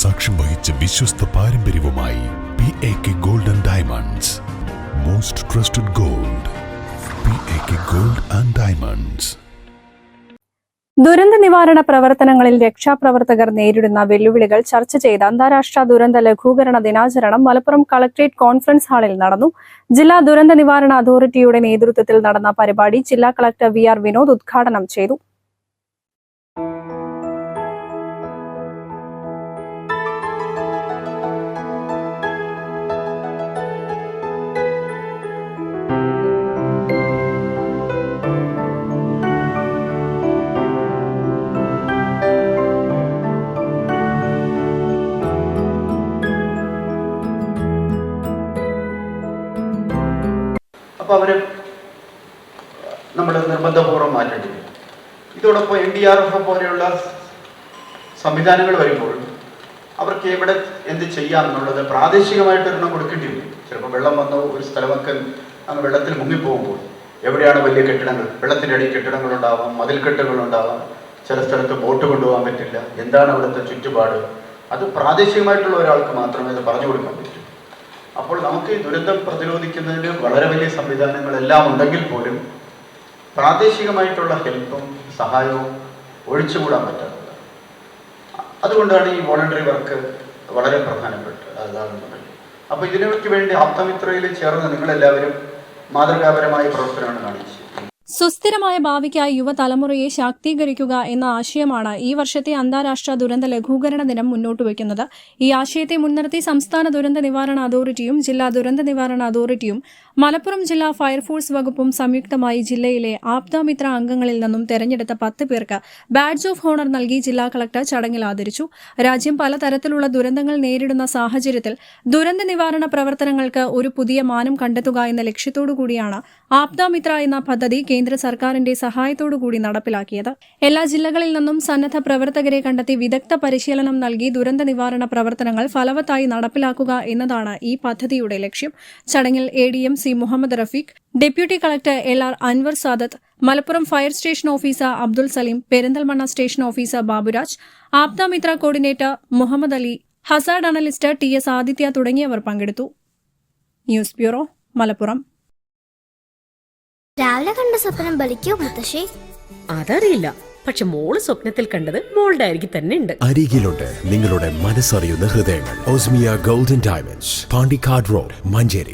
സാക്ഷ്യം വഹിച്ച വിശ്വസ്ത പാരമ്പര്യവുമായി P A K gold and diamonds most trusted gold P A K gold and diamonds ദുരന്ത നിവാരണ പ്രവർത്തനങ്ങളിൽ രക്ഷാപ്രവർത്തകർ നേരിടുന്ന വെല്ലുവിളികൾ ചർച്ച ചെയ്ത അന്താരാഷ്ട്ര ദുരന്ത ലഘൂകരണ ദിനാചരണം മലപ്പുറം കളക്ട്രേറ്റ് കോൺഫറൻസ് ഹാളിൽ നടന്നു. ജില്ലാ ദുരന്ത നിവാരണ അതോറിറ്റിയുടെ നേതൃത്വത്തിൽ നടന്ന പരിപാടി ജില്ലാ കളക്ടർ വി ആർ വിനോദ് ഉദ്ഘാടനം ചെയ്തു. അപ്പോൾ അവർ നമ്മൾ നിർബന്ധപൂർവം മാറ്റേണ്ടി വരും ഇതോടൊപ്പം എൻ ഡി ആർ എഫ് പോലെയുള്ള സംവിധാനങ്ങൾ വരുമ്പോൾ അവർക്ക് എവിടെ എന്ത് ചെയ്യാം എന്നുള്ളത് പ്രാദേശികമായിട്ട് ഒരെണ്ണം കൊടുക്കേണ്ടി വരും ചിലപ്പോൾ വെള്ളം വന്ന ഒരു സ്ഥലമൊക്കെ അങ്ങ് വെള്ളത്തിൽ മുങ്ങിപ്പോകുമ്പോൾ എവിടെയാണ് വലിയ കെട്ടിടങ്ങൾ? വെള്ളത്തിന്റെ അടിയിൽ കെട്ടിടങ്ങളുണ്ടാവാം മതിൽക്കെട്ടുകളുണ്ടാവാം ചില സ്ഥലത്ത് ബോട്ട് കൊണ്ടുപോകാൻ പറ്റില്ല എന്താണ് അവിടുത്തെ ചുറ്റുപാട്? അത് പ്രാദേശികമായിട്ടുള്ള ഒരാൾക്ക് മാത്രമേ അത് പറഞ്ഞു കൊടുക്കാൻ പറ്റൂ. അപ്പോൾ നമുക്ക് ഈ ദുരന്തം പ്രതിരോധിക്കുന്നതിന് വളരെ വലിയ സംവിധാനങ്ങളെല്ലാം ഉണ്ടെങ്കിൽ പോലും പ്രാദേശികമായിട്ടുള്ള ഹെൽപ്പും സഹായവും ഒഴിച്ചുകൂടാൻ പറ്റാറില്ല അതുകൊണ്ടാണ് ഈ വോളണ്ടറി വർക്ക് വളരെ പ്രധാനപ്പെട്ട അതാകുന്നത് അപ്പോൾ ഇതിനു വേണ്ടി ആപ്തമിത്രയിൽ ചേർന്ന് നിങ്ങളെല്ലാവരും മാതൃകാപരമായ പ്രവർത്തനമാണ് കാണിച്ചത്. സുസ്ഥിരമായ ഭാവിക്കായി യുവതലമുറയെ ശാക്തീകരിക്കുക എന്ന ആശയമാണ് ഈ വർഷത്തെ അന്താരാഷ്ട്ര ദുരന്ത ലഘൂകരണ ദിനം മുന്നോട്ട് വയ്ക്കുന്നത്. ഈ ആശയത്തെ മുൻനിർത്തി സംസ്ഥാന ദുരന്ത നിവാരണ അതോറിറ്റിയും ജില്ലാ ദുരന്ത നിവാരണ അതോറിറ്റിയും മലപ്പുറം ജില്ലാ ഫയർഫോഴ്സ് വകുപ്പും സംയുക്തമായി ജില്ലയിലെ ആപ്താമിത്ര അംഗങ്ങളിൽ നിന്നും തെരഞ്ഞെടുത്ത പത്ത് പേർക്ക് ബാഡ്ജ് ഓഫ് ഹോണർ നൽകി ജില്ലാ കളക്ടർ ചടങ്ങിൽ ആദരിച്ചു. രാജ്യം പലതരത്തിലുള്ള ദുരന്തങ്ങൾ നേരിടുന്ന സാഹചര്യത്തിൽ ദുരന്ത നിവാരണ പ്രവർത്തനങ്ങൾക്ക് ഒരു പുതിയ മാനം കണ്ടെത്തുക എന്ന ലക്ഷ്യത്തോടു കൂടിയാണ് ആപ്താമിത്ര എന്ന പദ്ധതി കേന്ദ്ര സർക്കാരിന്റെ സഹായത്തോടു കൂടി നടപ്പിലാക്കിയത്. എല്ലാ ജില്ലകളിൽ നിന്നും സന്നദ്ധ പ്രവർത്തകരെ കണ്ടെത്തി വിദഗ്ധ പരിശീലനം നൽകി ദുരന്ത നിവാരണ പ്രവർത്തനങ്ങൾ ഫലവത്തായി നടപ്പിലാക്കുക എന്നതാണ് ഈ പദ്ധതിയുടെ ലക്ഷ്യം. ചടങ്ങിൽ A D M C Muhammad Rafeeq deputy collector L R Anwar Sadath Malappuram fire station officer Abdul Saleem Perinthalmanna station officer Baburaj Aapthamitra coordinator Muhammad Ali hazard analyst T S Adithya തുടങ്ങിയവർ പങ്കെടുത്തു. News bureau Malappuram. രാവിലെ കണ്ട സ്വപ്നം ബലിക്കോ മുത്തശ്ശി? അതറിയില്ല. പക്ഷെ മോൾ സ്വപ്നത്തിൽ കണ്ടത് മോളുടെ അരികിൽ തന്നെ ഉണ്ട്. അരികിലുണ്ട്. നിങ്ങളുടെ മനസ്സറിയുന്ന ഹൃദയങ്ങൾ. Osmia golden diamonds Pandikkad road Manjeri.